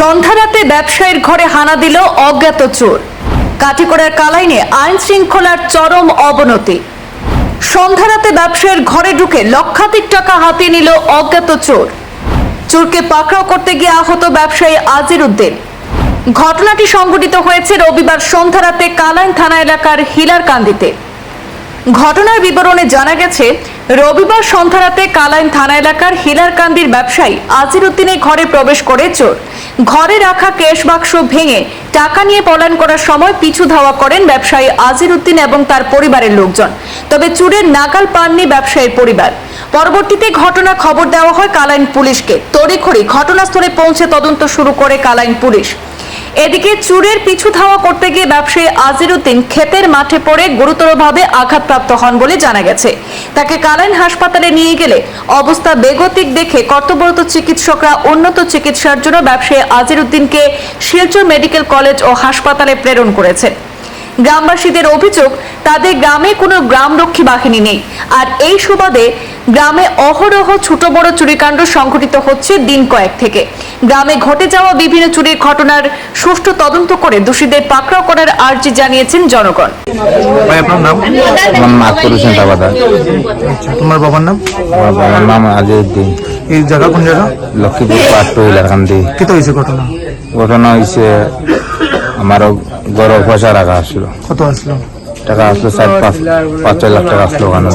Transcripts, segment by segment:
সন্ধ্যা রাতে ব্যবসায়ীর ঘরে হানা দিল অজ্ঞাত চোর। কাটিকোড়ার কালাইনে আইন শৃঙ্খলার চরম অবনতি। সন্ধ্যা রাতে ব্যবসায়ীর ঘরে ঢুকে লক্ষাধিক টাকা হাতিয়ে নিল অজ্ঞাত চোর। চোরকে পাকড়াও করতে গিয়ে আহত ব্যবসায়ী আজির উদ্দিন ঘটনাটি সংঘটিত হয়েছে রবিবার সন্ধ্যা রাতে কালাইন থানা এলাকার হিলারকান্দিতে। ঘটনার বিবরণে জানা গেছে, রবিবার সন্ধ্যা রাতে কালাইন থানা এলাকার হিলারকান্দির ব্যবসায়ী আজির উদ্দিনের ঘরে প্রবেশ করে চোর। ঘরে রাখা ক্যাশ বাক্স ভেঙে টাকা নিয়ে পলায়ন করার সময় পিছু ধাওয়া করেন ব্যবসায়ী আজির উদ্দিন এবং তার পরিবারের লোকজন। তবে চুরের নাগাল পাননি ব্যবসায়ীর পরিবার। পরবর্তীতে ঘটনা খবর দেওয়া হয় কালাইন পুলিশকে। তড়িঘড়ি ঘটনাস্থলে পৌঁছে তদন্ত শুরু করে কালাইন পুলিশ। এদিকে চুরের পিছু ধাওয়া করতে গিয়ে ব্যবসায়ী আজিরুদ্দিন ক্ষেতের মাঠে পড়ে গুরুতরভাবে আঘাতপ্রাপ্ত হন বলে জানা গেছে। তাকে কালাইন হাসপাতালে নিয়ে গেলে অবস্থা বেগতিক দেখে কর্তব্যরত চিকিৎসকরা উন্নত চিকিৎসার জন্য ব্যবসায়ী আজিরুদ্দিনকে শিলচর মেডিকেল কলেজ ও হাসপাতালে প্রেরণ করেছেন গ্রামবাসীদের অভিযোগ তাদের গ্রামে কোনো গ্রামরক্ষী বাহিনী নেই। আর এই সুবাদে গ্রামে অহরহ ছোট বড় চুরিকাণ্ড সংঘটিত হচ্ছে দিন কয়েক থেকে। গ্রামে ঘটে যাওয়া বিভিন্ন চুরির ঘটনার সুষ্ঠু তদন্ত করে দোষীদের পাকড়াও করার আর্জি জানিয়েছেন জনগণ। ভাই আপনার নাম? আমার হোসেন আচ্ছা তোমার বাবার নাম? আমার বাবার নাম আজিউদ্দিন। এই জায়গা কোন জায়গা? লক্ষ্মীপুর পাট্টু কি তো হয়েছে ঘটনা? ঘটনা হয়েছে আমারও গরু পয়সা রাখা আসলো। কত আসলো? টাকা আসলো চার পাঁচ পাঁচ ছয় লাখ টাকা আসলো ওখানে।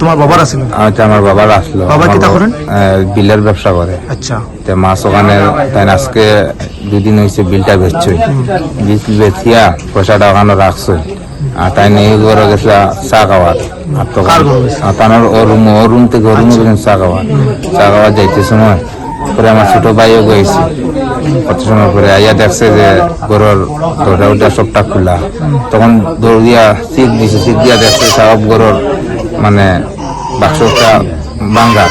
তোমার বাবার আসলো তো আমার বাবার আসলো। বাবা বাবা, করেন? বিলের ব্যবসা করে। আচ্ছা। তে মাছ ওখানে তাই আজকে দুদিন হয়েছে বিলটা বেচছে। বিল বেচিয়া পয়সাটা ওখানে রাখছে। আর তাই নিয়ে ঘরে গেছে চা খাওয়ার। আর তো কার ঘরে গেছে? তার ও রুম ও রুম থেকে ও রুমে গেছেন চা খাওয়ার। চা খাওয়ার যাইতে সময় পরে আমার ছোট ভাইও গেছে। কত সময় পরে আইয়া দেখছে যে গরুর দরজা উঠা সবটা খোলা। তখন দৌড় দিয়া সিট দিছে, সিট দিয়া দেখছে সব গরুর মানে বাক্সটা বাঙ্গা।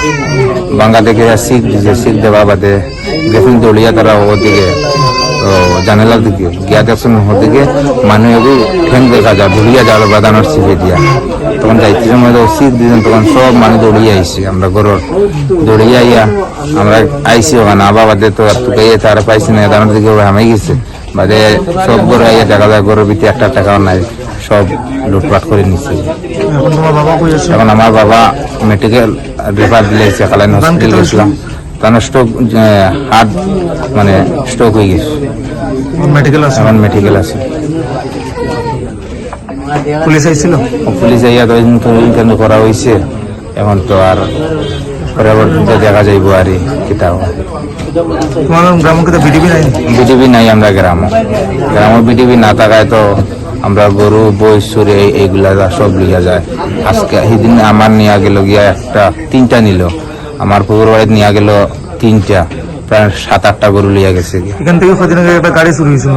বাঙ্গা দেখে শিখ দিছে শিখ দেওয়া বাদে গেছেন দৌড়িয়া তারা ওদিকে জানালার দিকে গিয়া দেখছেন ওদিকে মানুষ ঠেন দেখা যায় ঢুলিয়া যাওয়ার বাদানোর শিখে দিয়া। তখন যাইতে সময় তো শিখ দিয়েছেন তখন সব মানুষ দৌড়িয়ে আইসি আমরা গরুর দৌড়িয়ে আইয়া আমরা আইসি ওখানে। আবার বাদে তো আর তুকে তারা পাইছি না দানোর দিকে হামাই গেছে। বাদে সব গরু আইয়া দেখা যায় গরুর ভিতরে একটা টাকাও নাই সব লুটপাট করে নিচ্ছে এখন আমার বাবা মেডিকেল রেফার দিলে কালাইন হসপিটাল গেছিলাম। তার স্ট্রোক হার্ট মানে স্ট্রোক হয়ে গেছে। মেডিকেল আছে? এখন মেডিকেল আছে। পুলিশ আইছিল? পুলিশ আইয়া কেন করা হয়েছে এখন তো আর পরবর্তীতে দেখা যাইব আর কিতা তোমার গ্রাম কিন্তু বিডিবি নাই? বিডিবি নাই আমরা গ্রাম। গ্রাম বিডিবি না থাকায় তো আমরা গরু বই সুরে এই- এইগুলা সব লিয়া যায়। আজকে সেদিন আমার নিয়ে গেল গিয়া একটা তিনটা নিল। আমার পুকুর বাড়িতে নিয়ে গেল তিনটা। প্রায় সাত আটটা গরু লিয়া গেছে এখান থেকে কদিন আগে একটা গাড়ি চুরি হয়েছিল